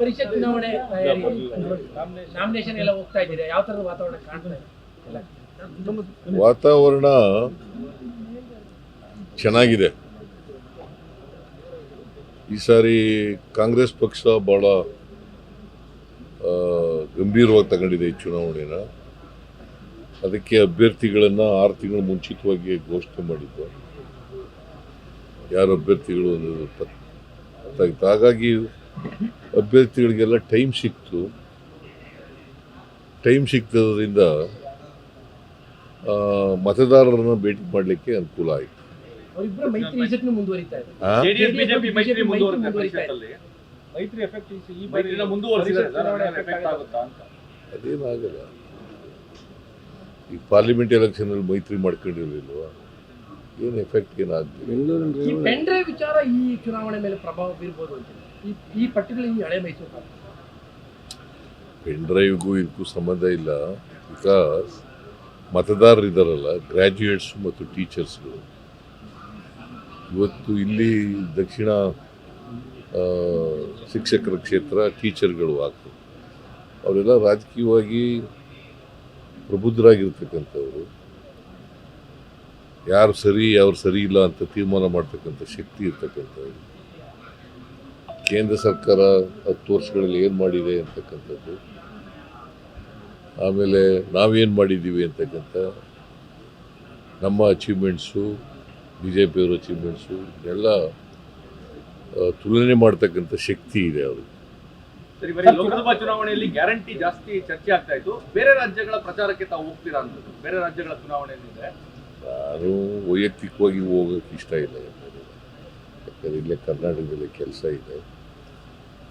ಪರಿಷತ್ ಚುನಾವಣೆ ನಾಮಿನೇಷನ್ ಎಲ್ಲ ಹೋಗ್ತಾ ಇದ್ದೀರಾ? ಯಾವ ತರದ ವಾತಾವರಣ ಕಾಣ್ತಾ ಇದೆ? ವಾತಾವರಣ ಚೆನ್ನಾಗಿದೆ. ಈ ಸಾರಿ ಕಾಂಗ್ರೆಸ್ ಪಕ್ಷ ಬಹಳ ಗಂಭೀರವಾಗಿ ತಗೊಂಡಿದೆ ಈ ಚುನಾವಣೆನ. ಅದಕ್ಕೆ ಅಭ್ಯರ್ಥಿಗಳನ್ನು ಆರು ತಿಂಗಳು ಮುಂಚಿತವಾಗಿ ಘೋಷಣೆ ಮಾಡಿದ್ದು. ಯಾರು ಅಭ್ಯರ್ಥಿಗಳು ಹಾಗಾಗಿ ಅಭ್ಯರ್ಥಿಗಳಿಗೆಲ್ಲ ಟೈಮ್ ಸಿಕ್ತು. ಟೈಮ್ ಸಿಕ್ತದ್ರಿಂದ ಆ, ಮತದಾರರನ್ನ ಭೇಟಿ ಮಾಡಲಿಕ್ಕೆ ಅನುಕೂಲ ಆಯಿತು. ಅವರಿಬ್ಬರ ಮೈತ್ರಿ ಈಸಟ್ನು ಮುಂದುವರಿತಾ ಇದೆ ಜೆಡಿಎಸ್ ಬಿಜೆಪಿ ಮೈತ್ರಿ BJP ಮುಂದುವರೆದ ಮುಂದುವರಿತಾ ಇದೆ. ಪರಿಷತ್ತಲ್ಲಿ ಈ ಮೈತ್ರಿನ ಮುಂದುವರಿಸಿದ್ದಾರೆ ಸರ್, ಅದನ್ನ ಆಗುತ್ತಾ ಅಂತ. ಅದೇನಾಗಲ್ಲ ಈ ಪಾರ್ಲಿಮೆಂಟ್ ಎಲೆಕ್ಷನ್ ಅಲ್ಲಿ ಮೈತ್ರಿ ಮಾಡ್ಕೊಂಡಿರ್ಲಿಲ್ವಾ? ಏನು ಎಫೆಕ್ಟ್ ಏನಾಗ್ತಿಲ್ಲ ಈ ಪೆನ್ ಡ್ರೈವ್ ವಿಚಾರ ಈ ಚುನಾವಣೆ ಮೇಲೆ ಪ್ರಭಾವ ಬೀರ್ಬೋದು ಅಂತ. ಈ ಈ ಪರ್ಟಿಕ್ಯುಲರ್ ಈ ಹಳೆ ಮೈಸೂರು ಭಾಗ. ಪೆನ್ ಡ್ರೈವ್ಗೂ ಇದಕ್ಕೂ ಸಂಬಂಧ ಇಲ್ಲ. ಬಿಕಾಸ್ ಮತದಾರರು ಇದ್ದಾರಲ್ಲ ಗ್ರ್ಯಾಜುಯೇಟ್ಸ್ ಮತ್ತು ಟೀಚರ್ಸ್ಗಳು ಇವತ್ತು ಇಲ್ಲಿ ದಕ್ಷಿಣ ಆ, ಶಿಕ್ಷಕರ ಕ್ಷೇತ್ರ ಟೀಚರ್ಗಳು ಆಗ್ತದೆ ಅವರೆಲ್ಲ ರಾಜಕೀಯವಾಗಿ ಪ್ರಬುದ್ಧರಾಗಿರ್ತಕ್ಕಂಥವ್ರು. ಯಾರು ಸರಿ ಯಾರು ಸರಿ ಇಲ್ಲ ಅಂತ ತೀರ್ಮಾನ ಮಾಡ್ತಕ್ಕಂಥ ಶಕ್ತಿ ಇರ್ತಕ್ಕಂಥದ್ದು ಕೇಂದ್ರ ಸರ್ಕಾರ ಹತ್ತು ವರ್ಷಗಳಲ್ಲಿ ಏನು ಮಾಡಿದೆ ಅಂತಕ್ಕಂಥದ್ದು. ಆಮೇಲೆ ನಾವೇನು ಮಾಡಿದ್ದೀವಿ ಅಂತಕ್ಕಂಥ ನಮ್ಮ ಅಚೀವ್ಮೆಂಟ್ಸು ಬಿ ಜೆ ಪಿಯವ್ರ ಅಚೀವ್ಮೆಂಟ್ಸು ಎಲ್ಲ ತುಲನೆ ಮಾಡ್ತಕ್ಕಂಥ ಶಕ್ತಿ ಇದೆ ಬರೀ ಲೋಕಸಭಾ ಚುನಾವಣೆಯಲ್ಲಿ ಗ್ಯಾರಂಟಿ ಜಾಸ್ತಿ ಚರ್ಚೆ ಆಗ್ತಾ ಇತ್ತು. ಬೇರೆ ರಾಜ್ಯಗಳ ಪ್ರಚಾರಕ್ಕೆ ತಾವು ಹೋಗ್ತೀರಾ ಅಂತ ಬೇರೆ ರಾಜ್ಯಗಳ ಚುನಾವಣೆ ಏನಿದೆ ನಾನು ವೈಯಕ್ತಿಕವಾಗಿ ಹೋಗೋಕ್ಕೆ ಇಷ್ಟ ಇಲ್ಲ ಎಲ್ಲರೂ. ಯಾಕಂದರೆ ಇಲ್ಲೇ ಕರ್ನಾಟಕದಲ್ಲಿ ಕೆಲಸ ಇದೆ.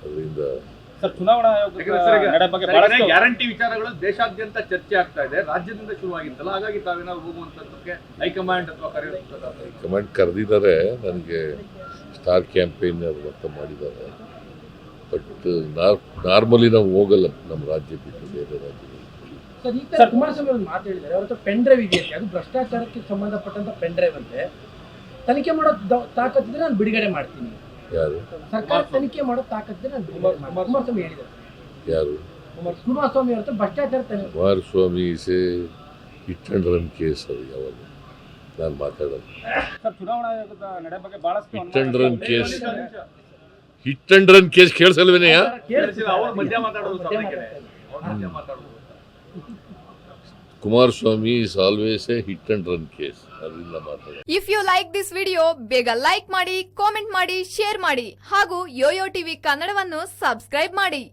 ಅದರಿಂದ ಸರ್ ಚುನಾವಣಾ ಗ್ಯಾರಂಟಿ ವಿಚಾರಗಳು ದೇಶಾದ್ಯಂತ ಚರ್ಚೆ ಆಗ್ತಾ ಇದೆ. ರಾಜ್ಯದಿಂದ ಶುರುವಾಗಿತ್ತಲ್ಲ ಹಾಗಾಗಿ ತಾವೇನಾದ್ರು ಹೋಗುವಂತದ್ದಕ್ಕೆ ಹೈಕಮಾಂಡ್ ಅಥವಾ ಕರೆಯುವಂತ ಹೈಕಮಾಂಡ್ ಕರೆದಿದ್ದಾರೆ ನನಗೆ ಸ್ಟಾರ್ ಕ್ಯಾಂಪೇನರ್ ಅಂತ ಮಾಡಿದ್ದಾರೆ. ಬಟ್ ನಾರ್ಮಲಿ ನಾವು ಹೋಗಲ್ಲ ನಮ್ಮ ರಾಜ್ಯ ಬಿಟ್ಟು ಬೇರೆ ರಾಜ್ಯಗಳಿಗೆ. ಸರ್ ಕುಮಾರಸ್ವಾಮಿ ಒಂದು ಮಾತು ಹೇಳಿದ್ದಾರೆ. ಅವ್ರ ಪೆನ್ ಡ್ರೈವ್ ಇದೆಯಂತೆ ಅದು ಭ್ರಷ್ಟಾಚಾರಕ್ಕೆ ಸಂಬಂಧಪಟ್ಟಂತ ಪೆನ್ ಡ್ರೈವ್ ಅಂತೆ. ತನಿಖೆ ಮಾಡೋ ದ- ತಾಕತ್ತಿದ್ರೆ ನಾನು ಬಿಡುಗಡೆ ಮಾಡ್ತೀನಿ. ಯಾರು? ಸರ್ಕಾರ ತನಿಖೆ ಮಾಡೋ ತಾಕತ್ತಿದ್ರೆ ನಾನು ಬಿಡುಗಡೆ ಮಾಡ್ತೀನಿ. ಕುಮಾರಸ್ವಾಮಿ ಹೇಳಿದ್ದಾರೆ. ಯಾರು? ಕುಮಾರಸ್ವಾಮಿ. ಅವ್ರ ಹತ್ರ ಭ್ರಷ್ಟಾಚಾರ ತನಿಖೆ ಕುಮಾರಸ್ವಾಮಿ ಸೇ ಹಿಟ್ ಅಂಡ್ ರನ್ ಕೇಸ್ ಅದು ಯಾವಾಗ? ನಾನು ಮಾತಾಡೋದು. ಸರ್ ಚುನಾವಣಾ ಆಯೋಗದ ನಡೆ ಬಗ್ಗೆ ಬಹಳಷ್ಟು hit and run case hit and run case ಕೇಳಿಸಲ್ವೇನೆಯಾ ಕೇಳಿಸಿಲ್ಲ, ಅವ್ರು ಮಧ್ಯ ಮಾತಾಡೋದು. ಅವ್ರು ಮಧ್ಯ ಮಾತಾಡೋದು. Kumaraswamy is always a hit and run case ಅದರಿಂದ ಮಾತಾಡೋದು if you like this video ಬೇಗ ಲೈಕ್ ಮಾಡಿ ಕಾಮೆಂಟ್ ಮಾಡಿ ಶೇರ್ ಮಾಡಿ, ಹಾಗೂ ಯೋಯೋ ಟಿವಿ ಕನ್ನಡವನ್ನು ಸಬ್ಸ್ಕ್ರೈಬ್ ಮಾಡಿ.